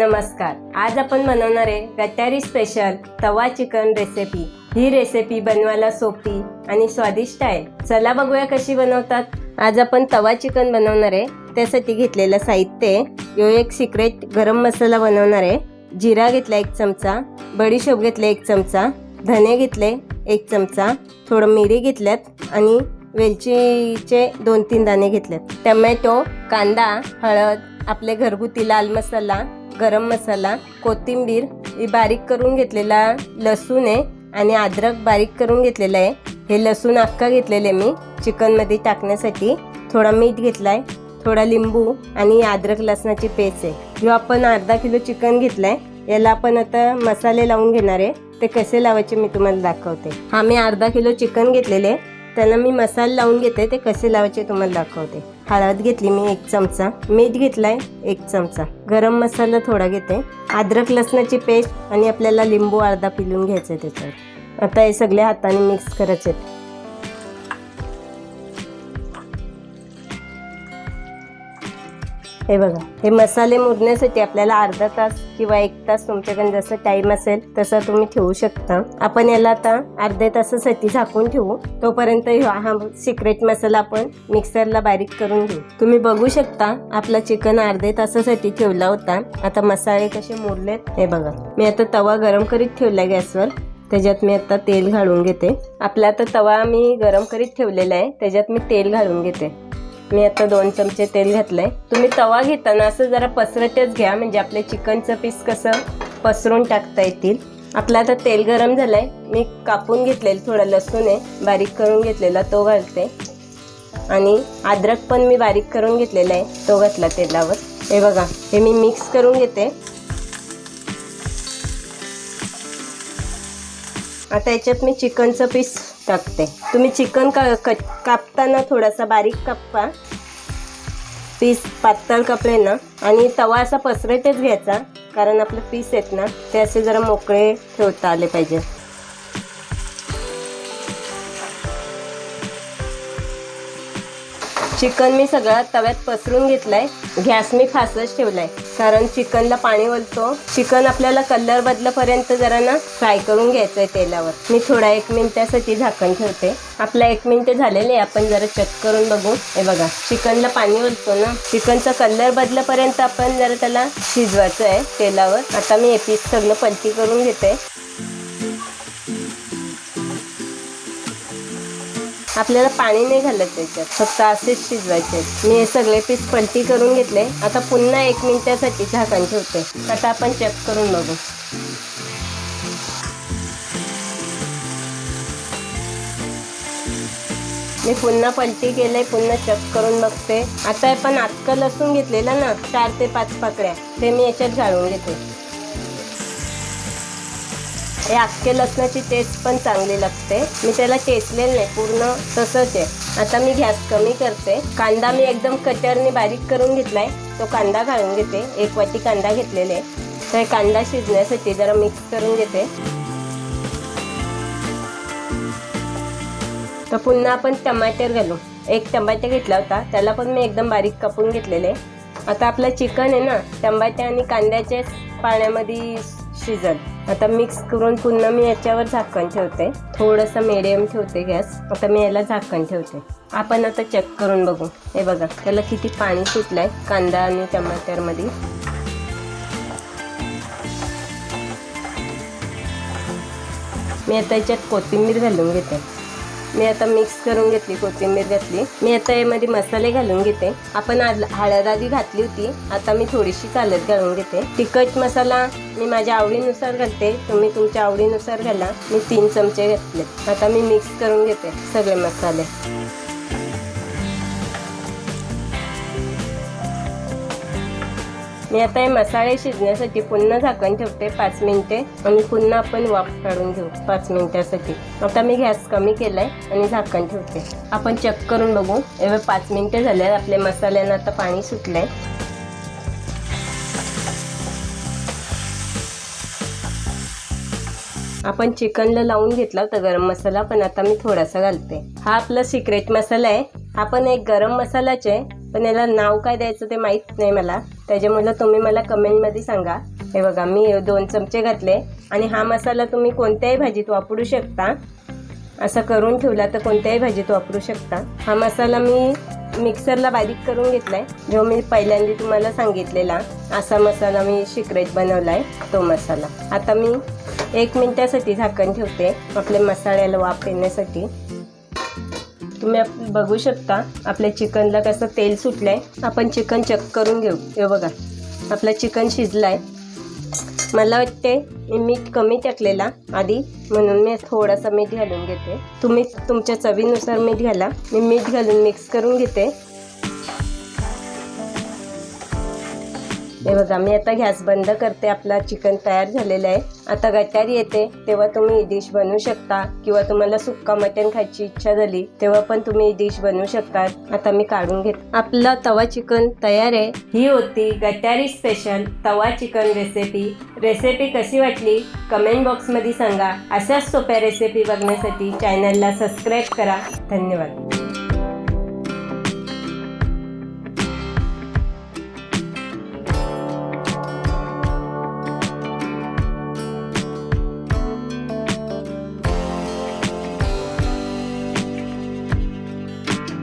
नमस्कार. आज आपण बनवणार आहे गटारी स्पेशल तवा चिकन रेसिपी ही रेसिपी बनवायला सोपी आणि स्वादिष्ट आहे. चला बघूया कशी बनवतात. आज आपण तवा चिकन बनवणार आहे. त्यासाठी घेतलेलं साहित्य यो एक सिक्रेट गरम मसाला बनवणार आहे. जिरा घेतला एक चमचा बडीशोप घेतला एक चमचा धने घेतले एक चमचा थोडं मिरी घेतल्यात आणि वेलचीचे दोन तीन दाणे घेतलेत टमॅटो कांदा हळद आपले घरगुती लाल मसाला गरम मसाला कोथिंबीर ही बारीक करून घेतलेला लसूण आहे आणि अद्रक बारीक करून घेतलेलं आहे. हे लसूण अख्खा घेतलेले मी चिकनमध्ये टाकण्यासाठी. थोडा मीठ घेतला आहे थोडा लिंबू आणि अद्रक लसणाची पेस्ट आहे. जो आपण अर्धा किलो चिकन घेतलाय याला आपण आता मसाले लावून घेणार आहे. ते कसे लावायचे मी तुम्हाला दाखवते. हा मी अर्धा किलो चिकन घेतलेले त्यांना मी मसाले लावून घेते ते कसे लावायचे तुम्हाला दाखवते. हळद घेतली मी एक चमचा मीठ घेतलाय एक चमचा. गरम मसाला थोडा घेते. अद्रक लसणाची पेस्ट आणि आपल्याला लिंबू अर्धा पिलून घ्यायचं आहे त्याच्यावर. आता हे सगळे हाताने मिक्स करायचे हे बघा हे मसाले मुरण्यासाठी आपल्याला अर्धा तास किंवा एक तास तुमच्याकडे जसं टाइम असेल तसा तुम्ही ठेवू शकता. आपण याला आता अर्ध्या तासासाठी झाकून ठेवू. तोपर्यंत हा सिक्रेट मसाला आपण मिक्सरला बारीक करून घेऊ. तुम्ही बघू शकता आपला चिकन अर्ध्या तासासाठी ठेवला होता. आता मसाले कसे मुरलेत हे बघा. मी आता तवा गरम करीत ठेवला गॅसवर. त्याच्यात मी आता तेल घालून घेते. आपला आता तवा मी गरम करीत ठेवलेला आहे. त्याच्यात मी तेल घालून घेते. मी आता दोन चमचे तेल घातलंय. तुम्ही तवा घेताना असं जरा पसरतच घ्या म्हणजे आपल्या चिकनचं पीस कसं पसरून टाकता येतील. आपलं आता तेल गरम झालंय. मी कापून घेतलेलं थोडं लसूण आहे बारीक करून घेतलेला तो घालते. आणि अद्रक पण मी बारीक करून घेतलेला आहे तो घातला तेलावर. हे बघा हे मी मिक्स करून घेते. आता याच्यात मी चिकनचं पीस टाकते. तुम्ही चिकन का कापताना थोडासा बारीक कापा. पीस पातळ कपडे ना आणि तवा असा पसरतच घ्यायचा कारण आपले पीस आहेत ना ते असे जरा मोकळे ठेवता आले पाहिजे. चिकन मी सगळा तव्यात पसरून घेतलाय. गॅस मी फासच ठेवलाय. कारण चिकनला पाणी वलतो चिकन आपल्याला कलर बदलपर्यंत जरा ना फ्राय करून घ्यायचंय तेलावर. मी थोडा एक मिनिटासाठी झाकण ठेवते. आपला एक मिनिट झालेले आहे. आपण जरा चेक करून बघू. हे बघा चिकनला पाणी वलतो ना. चिकनचा कलर बदलपर्यंत आपण जरा त्याला शिजवायचं आहे तेलावर. आता मी हे पीस सगळं पलटी करून घेते. आपल्याला पाणी नाही घालत त्याच्यात. फक्त असेच शिजवायचे मी हे सगळे पीस पलटी करून घेतले. आता पुन्हा एक मिनिटासाठी झाकण ठेवते. आता आपण चेक करून बघू. मी पुन्हा पलटी केलंय पुन्हा चेक करून बघते. आता आपण अक्क लसूण घेतलेलं ना चार ते पाच पाकळ्या. ते मी याच्यात घालून घेते. हे अख्खे लसणाची टेस्ट पण चांगली लागते. मी त्याला टेचलेलं नाही पूर्ण तसंच आहे. आता मी गॅस कमी करते. कांदा मी एकदम कटरने बारीक करून घेतलाय. तो कांदा घालून घेते. एक वाटी कांदा घेतलेले तर हे कांदा शिजण्यासाठी जरा मिक्स करून घेते. तर पुन्हा आपण टमाटर घालू. एक टमाटर घेतला होता. त्याला पण मी एकदम बारीक कापून घेतलेले आता आपलं चिकन आहे ना टमाटे आणि कांद्याच्या पाण्यामध्ये शिजल. आता मिक्स करून पुन्हा मी याच्यावर झाकण ठेवते. थोडंसं मिडियम ठेवते गॅस. आता मी याला झाकण ठेवते. आपण आता चेक करून बघू. हे बघा त्याला किती पाणी सुटलंय. कांदा आणि टमाटरमध्ये मी आता याच्यात कोथिंबीर घालून घेते. मी आता मिक्स करून घेतली कोथिंबीर घातली. मी आता यामध्ये मसाले घालून घेते. आपण आद- हळद आधी घातली होती. आता मी थोडीशी चालत घालून घेते. तिखट मसाला मी माझ्या आवडीनुसार घालते. तुम्ही तुमच्या आवडीनुसार घाला. मी तीन चमचे घातले आता मी मिक्स करून घेते सगळे मसाले. मी आता हे मसाले शिजण्यासाठी पुन्हा झाकण ठेवते पाच मिनिटे आणि पुन्हा आपण वाफ काढून घेऊ पाच मिनिटासाठी. आता मी गॅस कमी केलाय आणि झाकण ठेवते. आपण चेक करून बघू. एवढे पाच मिनिटे झाले आपल्या मसाल्यांना आता पाणी सुटलंय. आपण चिकनला लावून घेतला होता गरम मसाला पण आता मी थोडासा घालते. हा आपला सिक्रेट मसाला आहे. हा पण एक गरम मसालाच आहे पण याला नाव काय द्यायचं ते माहीत नाही मला. त्याच्यामुळं तुम्ही मला कमेंटमध्ये सांगा. हे बघा मी दोन चमचे घातले आणि हा मसाला तुम्ही कोणत्याही भाजीत वापरू शकता. असं करून ठेवला तर कोणत्याही भाजीत वापरू शकता. हा मसाला मी मिक्सरला बारीक करून घेतला आहे जो मी पहिल्यांदा तुम्हाला सांगितलेला असा मसाला मी शिकरेत बनवला आहे तो मसाला. आता मी एक मिनटासाठी झाकण ठेवते आपल्या मसाल्याला वाफ येण्यासाठी. तुम्ही बघू शकता आपल्या चिकनला कसं तेल सुटलंय. आपण चिकन चेक करून घेऊ. हे बघा. आपलं चिकन शिजलंय. मला वाटते मीठ कमी टाकलेला आधी म्हणून मी थोडासा मीठ घालून घेते. तुम्ही तुमच्या चवीनुसार मीठ घाला. मी मीठ घालून मिक्स करून घेते. हे बघा मी आता गॅस बंद करते. आपला चिकन तयार झालेलं आहे. आता गटारी येते. तेव्हा तुम्ही ही डिश बनवू शकता. किंवा तुम्हाला सुक्का मटण खायची इच्छा झाली तेव्हा पण तुम्ही ही डिश बनवू शकता. आता मी काढून घेते. आपला तवा चिकन तयार आहे. ही होती गटारी स्पेशल तवा चिकन रेसिपी रेसिपी कशी वाटली? कमेंट बॉक्समध्ये सांगा. अशाच सोप्या रेसिपी बघण्यासाठी चॅनलला सबस्क्राईब करा. धन्यवाद.